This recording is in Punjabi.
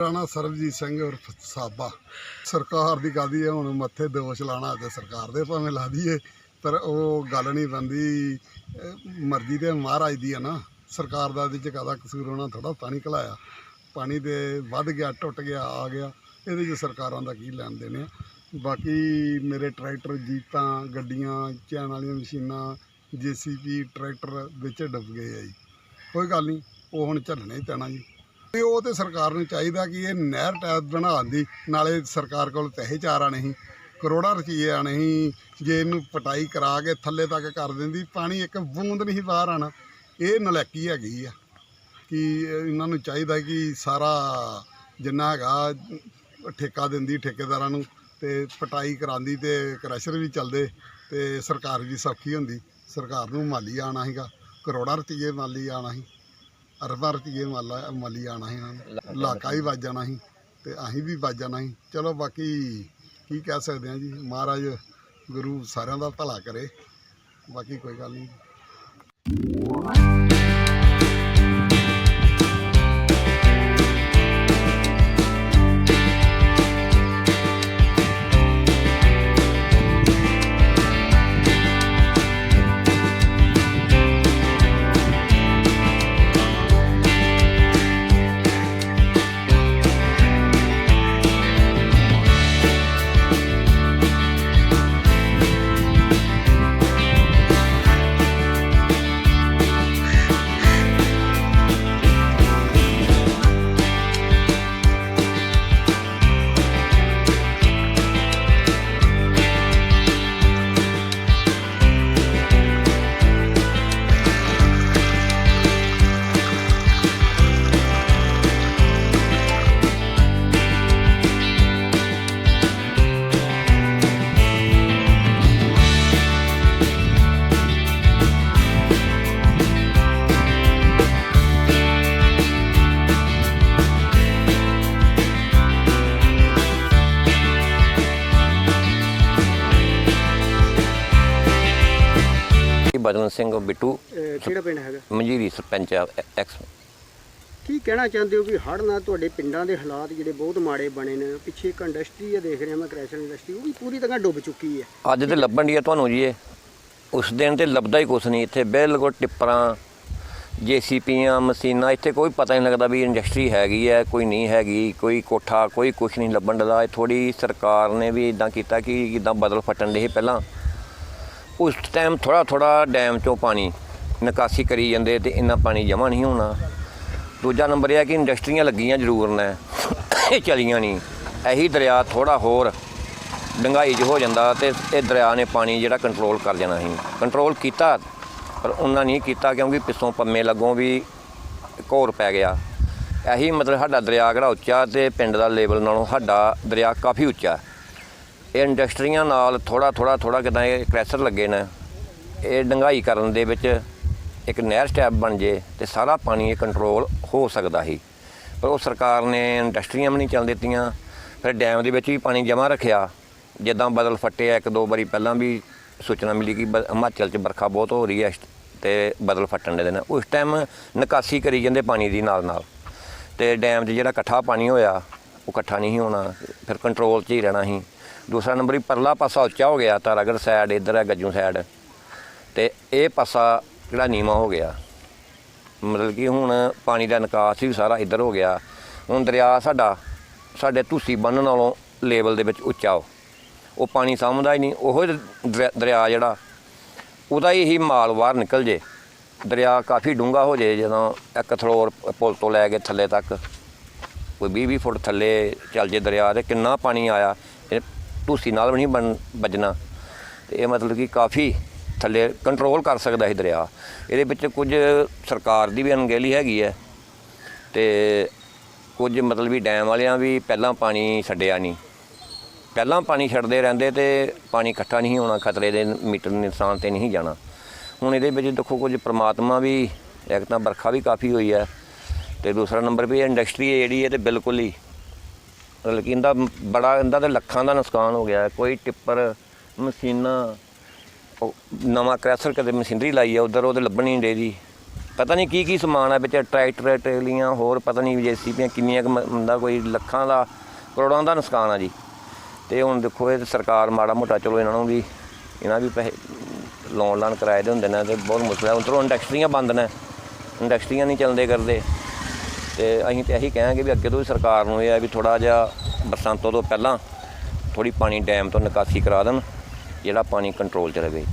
ਰਾਣਾ ਸਰਬਜੀਤ ਸਿੰਘ ਉਰਫ ਸਾਬਾ। ਸਰਕਾਰ ਦੀ ਕਾਦੀ ਹੈ, ਹੁਣ ਮੱਥੇ ਦੋਸ਼ ਲਾਣਾ ਤੇ ਸਰਕਾਰ ਦੇ ਭਾਵੇਂ ਲਾ ਦਈਏ, ਪਰ ਉਹ ਗੱਲ ਨਹੀਂ ਬੰਦੀ ਮਰਜ਼ੀ ਤੇ ਮਹਾਰਾਜ ਦੀ ਹੈ ਨਾ। ਸਰਕਾਰ ਦਾ ਇਹਦੇ ਚ ਕਾਹਦਾ ਕਸੂਰ ਹੋਣਾ? ਥੋੜਾ ਪਾਣੀ ਘਲਾਇਆ। ਪਾਣੀ ਤੇ ਵੱਧ ਗਿਆ, ਟੁੱਟ ਗਿਆ, ਆ ਗਿਆ। ਇਹਦੇ ਚ ਸਰਕਾਰਾਂ ਦਾ ਕੀ ਲੈਣ ਦੇਣੇ ਆ ਬਾਕੀ ਮੇਰੇ ਟਰੈਕਟਰ, ਜੀਪਾਂ, ਗੱਡੀਆਂ, ਚੈਨ ਵਾਲੀਆਂ ਮਸ਼ੀਨਾਂ ਜੀਸੀਪੀ ਟਰੈਕਟਰ ਵਿੱਚ ਡੁੱਬ ਗਏ ਆ ਜੀ। ਕੋਈ ਗੱਲ ਨਹੀਂ, ਉਹ ਹੁਣ ਝੱਲਣਾ ਹੀ ਪੈਣਾ ਜੀ। ਤੇ ਉਹ ਤੇ ਸਰਕਾਰ ਨੂੰ ਚਾਹੀਦਾ ਕਿ ਇਹ ਨਹਿਰ ਟੈਪ ਬਣਾਉਣ ਦੀ, ਨਾਲੇ ਸਰਕਾਰ ਕੋਲ ਪੈਸੇ ਚਾਰ ਆਣੇ ਸੀ ਕਰੋੜਾਂ ਰੁਪਏ ਆਣੇ ਸੀ ਜੇ ਇਹਨੂੰ ਪਟਾਈ ਕਰਾ ਕੇ ਥੱਲੇ ਤੱਕ ਕਰ ਦਿੰਦੀ, ਪਾਣੀ ਇੱਕ ਬੂੰਦ ਨਹੀਂ ਬਾਹਰ ਆਣਾ ਇਹ ਨਲੈਕੀ ਹੈਗੀ ਆ ਕਿ ਇਹਨਾਂ ਨੂੰ ਚਾਹੀਦਾ ਕਿ ਸਾਰਾ ਜਿੰਨਾ ਹੈਗਾ, ਠੇਕਾ ਦਿੰਦੀ ਠੇਕੇਦਾਰਾਂ ਨੂੰ ਤੇ ਪਟਾਈ ਕਰਾਉਂਦੀ ਤੇ ਕ੍ਰੈਸ਼ਰ ਵੀ ਚੱਲਦੇ ਤੇ ਸਰਕਾਰ ਵੀ ਸੌਖੀ ਹੁੰਦੀ। ਸਰਕਾਰ ਨੂੰ ਮਾਲੀ ਆਣਾ ਸੀਗਾ, ਕਰੋੜਾਂ ਰੁਪਏ ਮਾਲੀ ਆਣਾ ਸੀ। ਅਰਬਾਂ ਰੁਪਏ ਮਾਲਾ ਮਾਲੀ ਆਣਾ ਸੀ ਇਹਨਾਂ ਨੂੰ। ਇਲਾਕਾ ਵੀ ਵੱਜ ਜਾਣਾ ਸੀ ਤੇ ਅਸੀਂ ਵੀ ਵੱਜ ਜਾਣਾ ਸੀ। ਚਲੋ ਬਾਕੀ ਕੀ ਕਹਿ ਸਕਦੇ ਹਾਂ ਜੀ ਮਹਾਰਾਜ ਗੁਰੂ ਸਾਰਿਆਂ ਦਾ ਭਲਾ ਕਰੇ। ਬਾਕੀ ਕੋਈ ਗੱਲ ਨਹੀਂ। ਬਦਨ ਸਿੰਘ ਬਿੱਟੂ ਅਹ ਕਿਹੜਾ ਪਿੰਡ ਹੈਗਾ? ਮੰਜੀਰੀ ਸਰਪੰਚ ਆ, ਐ- ਐਕਸ। ਕੀ ਕਹਿਣਾ ਚਾਹੁੰਦੇ ਹੋ ਕਿ ਹੜ੍ਹ ਨਾਲ ਤੁਹਾਡੇ ਪਿੰਡਾਂ ਦੇ ਹਾਲਾਤ ਜਿਹੜੇ ਬਹੁਤ ਮਾੜੇ ਬਣੇ ਨੇ ਪਿੱਛੇ ਇੱਕ ਇੰਡਸਟਰੀ ਆ ਦੇਖ ਰਿਹਾ ਮੈਂ ਕ੍ਰੈਸ਼ਰ ਇੰਡਸਟਰੀ ਉਹ ਵੀ ਪੂਰੀ ਤਰ੍ਹਾਂ ਡੁੱਬ ਚੁੱਕੀ ਹੈ ਅੱਜ ਤੇ ਲੱਭਣ ਦੀ ਆ ਤੁਹਾਨੂੰ ਜੀ ਇਹ। ਉਸ ਦਿਨ ਤੇ ਲੱਭਦਾ ਹੀ ਕੁਛ ਨਹੀਂ ਇੱਥੇ ਬਿਲਕੁਲ ਟਿੱਪਰਾਂ ਜੀਸੀਪੀਆਂ ਮਸ਼ੀਨਾਂ ਇੱਥੇ ਕੋਈ ਪਤਾ ਨਹੀਂ ਲੱਗਦਾ ਵੀ ਇੰਡਸਟਰੀ ਹੈਗੀ ਹੈ ਕੋਈ ਨਹੀਂ ਹੈਗੀ ਕੋਈ ਕੋਠਾ ਕੋਈ ਕੁਛ ਨਹੀਂ ਲੱਭਣ ਦਾ ਥੋੜੀ ਸਰਕਾਰ ਨੇ ਵੀ ਇਦਾਂ ਕੀਤਾ ਕਿ ਜਿੱਦਾਂ ਬਦਲ ਫਟਣ ਦੇ ਸੀ ਪਹਿਲਾਂ। ਉਸ ਟਾਈਮ ਥੋੜਾ ਥੋੜਾ ਡੈਮ ਚੋਂ ਪਾਣੀ ਨਿਕਾਸੀ ਕਰੀ ਜਾਂਦੇ ਤੇ ਇੰਨਾ ਪਾਣੀ ਜਮ੍ਹਾਂ ਨਹੀਂ ਹੋਣਾ। ਦੂਜਾ ਨੰਬਰ ਇਹ ਹੈ ਕਿ ਇੰਡਸਟਰੀਆਂ ਲੱਗੀਆਂ ਜ਼ਰੂਰ ਨੇ, ਇਹ ਚਲੀਆਂ ਨਹੀਂ। ਇਹੀ ਦਰਿਆ ਥੋੜਾ ਹੋਰ ਡੰਗਾਈ 'ਚ ਹੋ ਜਾਂਦਾ ਤੇ ਇਹ ਦਰਿਆ ਨੇ ਪਾਣੀ ਜਿਹੜਾ ਕੰਟਰੋਲ ਕਰ ਜਾਣਾ ਸੀ। ਕੰਟਰੋਲ ਕੀਤਾ, ਪਰ ਉਹਨਾਂ ਨਹੀਂ ਕੀਤਾ ਕਿਉਂਕਿ ਪਿੱਛੋਂ ਪੰਮੇ ਲੱਗੋਂ ਵੀ ਘੋਰ ਪੈ ਗਿਆ। ਇਹੀ ਮਤਲਬ ਸਾਡਾ ਦਰਿਆ ਕਿਹੜਾ ਉੱਚਾ ਤੇ ਪਿੰਡ ਦਾ ਲੈਵਲ ਨਾਲੋਂ ਸਾਡਾ ਦਰਿਆ ਕਾਫੀ ਉੱਚਾ। ਇਹ ਇੰਡਸਟਰੀਆਂ ਨਾਲ ਥੋੜਾ ਥੋੜਾ ਥੋੜਾ ਕਿਦਾਂ ਇਹ ਕ੍ਰੈਸ਼ਰ ਲੱਗੇ ਨੇ। ਇਹ ਡੰਗਾਈ ਕਰਨ ਦੇ ਵਿੱਚ ਇੱਕ ਨਹਿਰ ਸਟੈਪ ਬਣ ਜੇ ਤੇ ਸਾਰਾ ਪਾਣੀ ਇਹ ਕੰਟਰੋਲ ਹੋ ਸਕਦਾ ਸੀ। ਪਰ ਉਹ ਸਰਕਾਰ ਨੇ ਇੰਡਸਟਰੀਆਂ ਵੀ ਨਹੀਂ ਚੱਲ ਦਿੱਤੀਆਂ। ਫਿਰ ਡੈਮ ਦੇ ਵਿੱਚ ਵੀ ਪਾਣੀ ਜਮ੍ਹਾਂ ਰੱਖਿਆ। ਜਿੱਦਾਂ ਬਦਲ ਫੱਟਿਆ ਇੱਕ ਦੋ ਵਾਰੀ ਪਹਿਲਾਂ ਵੀ ਸੂਚਨਾ ਮਿਲੀ ਕਿ ਬ- ਹਿਮਾਚਲ 'ਚ ਵਰਖਾ ਬਹੁਤ ਹੋ ਰਹੀ ਹੈ ਇਸ- ਤੇ ਬਦਲ ਫੱਟਣ ਦੇ ਦਿਨ। ਉਸ ਟਾਈਮ ਨਿਕਾਸੀ ਕਰੀ ਜਾਂਦੇ ਪਾਣੀ ਦੀ ਨਾਲ ਨਾਲ ਤੇ ਡੈਮ 'ਚ ਜਿਹੜਾ ਇਕੱਠਾ ਪਾਣੀ ਹੋਇਆ, ਉਹ ਇਕੱਠਾ ਨਹੀਂ ਹੋਣਾ। ਫਿਰ ਕੰਟਰੋਲ 'ਚ ਹੀ ਰਹਿਣਾ ਸੀ। ਦੂਸਰਾ ਨੰਬਰ ਹੀ ਪਰਲਾ ਪਾਸਾ ਉੱਚਾ ਹੋ ਗਿਆ ਤਾਰਾਗੜ ਸਾਈਡ ਇੱਧਰ ਹੈ ਗੱਜੂ ਸਾਈਡ ਤੇ ਇਹ ਪਾਸਾ ਜਿਹੜਾ ਨੀਵਾ ਹੋ ਗਿਆ। ਮਤਲਬ ਕਿ ਹੁਣ ਪਾਣੀ ਦਾ ਨਿਕਾਸ ਵੀ ਸਾਰਾ ਇੱਧਰ ਹੋ ਗਿਆ। ਹੁਣ ਦਰਿਆ ਸਾਡਾ, ਸਾਡੇ ਤੁਸੀਂ ਬੰਨ੍ਹ ਨਾਲੋਂ ਲੈਵਲ ਦੇ ਵਿੱਚ ਉੱਚਾ ਹੋ ਉਹ ਪਾਣੀ ਸਾਂਭਦਾ ਹੀ ਨਹੀਂ। ਉਹ ਦਰਿਆ ਦਰਿਆ ਜਿਹੜਾ, ਉਹਦਾ ਹੀ ਮਾਲ ਬਾਹਰ ਨਿਕਲ ਜੇ। ਦਰਿਆ ਕਾਫੀ ਡੂੰਘਾ ਹੋ ਜੇ ਜਦੋਂ ਇੱਕ ਥਲੋਰ ਪੁਲ ਤੋਂ ਲੈ ਕੇ ਥੱਲੇ ਤੱਕ। ਕੋਈ 20 20 ਫੁੱਟ ਥੱਲੇ ਚੱਲ ਜੇ ਦਰਿਆ ਤੇ ਕਿੰਨਾ ਪਾਣੀ ਆਇਆ। ਇਹ ਨਾਲ ਵੀ ਨਹੀਂ ਬਣ ਵੱਜਣਾ। ਤੇ ਇਹ ਮਤਲਬ ਕਿ ਕਾਫੀ ਥੱਲੇ ਕੰਟਰੋਲ ਕਰ ਸਕਦਾ ਸੀ ਦਰਿਆ। ਇਹਦੇ ਵਿੱਚ ਕੁਝ ਸਰਕਾਰ ਦੀ ਵੀ ਅਣਗਹਿਲੀ ਹੈਗੀ ਹੈ। ਤੇ ਕੁਝ ਮਤਲਬ ਵੀ ਡੈਮ ਵਾਲਿਆਂ ਵੀ ਪਹਿਲਾਂ ਪਾਣੀ ਛੱਡਿਆ ਨਹੀਂ। ਪਹਿਲਾਂ ਪਾਣੀ ਛੱਡਦੇ ਰਹਿੰਦੇ ਤੇ ਪਾਣੀ ਇਕੱਠਾ ਨਹੀਂ ਹੋਣਾ, ਖਤਰੇ ਦੇ ਮੀਟਰ ਨਿਸ਼ਾਨ ਤੇ ਨਹੀਂ ਜਾਣਾ। ਹੁਣ ਇਹਦੇ ਵਿੱਚ ਦੇਖੋ ਕੁਝ ਪ੍ਰਮਾਤਮਾ ਵੀ, ਇੱਕ ਤਾਂ ਵਰਖਾ ਵੀ ਕਾਫੀ ਹੋਈ ਹੈ। ਤੇ ਦੂਸਰਾ ਨੰਬਰ ਵੀ ਇੰਡਸਟਰੀ ਹੈ ਜਿਹੜੀ, ਇਹ ਤੇ ਬਿਲਕੁਲ ਹੀ ਮਤਲਬ ਕਿ ਇਹਦਾ ਬੜਾ, ਇਹਦਾ ਤੇ ਲੱਖਾਂ ਦਾ ਨੁਕਸਾਨ ਹੋ ਗਿਆ। ਕੋਈ ਟਿੱਪਰ, ਮਸ਼ੀਨਾਂ, ਉਹ ਨਵਾਂ ਕ੍ਰੈਸ਼ਰ ਕਦੇ ਮਸ਼ੀਨਰੀ ਲਾਈ ਆ, ਉਧਰ ਉਹਦੇ ਲੱਭਣ ਹੀ ਨਹੀਂ ਡੇ ਪਤਾ ਨਹੀਂ ਕੀ ਕੀ ਸਮਾਨ ਹੈ ਵਿੱਚ ਟਰੈਕਟਰ, ਟਰੇਲੀਆਂ, ਹੋਰ ਪਤਾ ਨਹੀਂ ਜੇਸੀਪੀਆਂ ਕਿੰਨੀਆਂ ਕੁ ਮ- ਹੁੰਦਾ ਕੋਈ ਲੱਖਾਂ ਦਾ, ਕਰੋੜਾਂ ਦਾ ਨੁਕਸਾਨ ਆ ਜੀ। ਤੇ ਹੁਣ ਦੇਖੋ, ਇਹ ਸਰਕਾਰ ਮਾੜਾ ਮੋਟਾ ਚਲੋ ਇਹਨਾਂ ਨੂੰ ਵੀ, ਇਹਨਾਂ ਵੀ ਪੈਸੇ ਲੋਨ ਲਾਨ ਕਰਾਏ ਦੇ ਹੁੰਦੇ ਨੇ, ਤੇ ਬਹੁਤ ਮੁਸ਼ਕਲ ਹੈ ਉਧਰੋਂ ਇੰਡਸਟਰੀਆਂ ਬੰਦ ਨੇ। ਇੰਡਸਟਰੀਆਂ ਨਹੀਂ ਚੱਲਦੇ ਕਰਦੇ। ਤੇ ਅਸੀਂ ਤੇ ਇਹੀ ਕਹਾਂਗੇ ਵੀ ਅੱਗੇ ਤੋਂ ਵੀ ਸਰਕਾਰ ਨੂੰ ਇਹ ਹੈ ਵੀ ਥੋੜਾ ਜਿਹਾ ਬਰਸਾਂਤੋਂ ਤੋਂ ਪਹਿਲਾਂ ਥੋੜੀ ਪਾਣੀ ਡੈਮ ਤੋਂ ਨਿਕਾਸੀ ਕਰਾ ਦੇਣ, ਜਿਹੜਾ ਪਾਣੀ ਕੰਟਰੋਲ 'ਚ ਰਹੇ।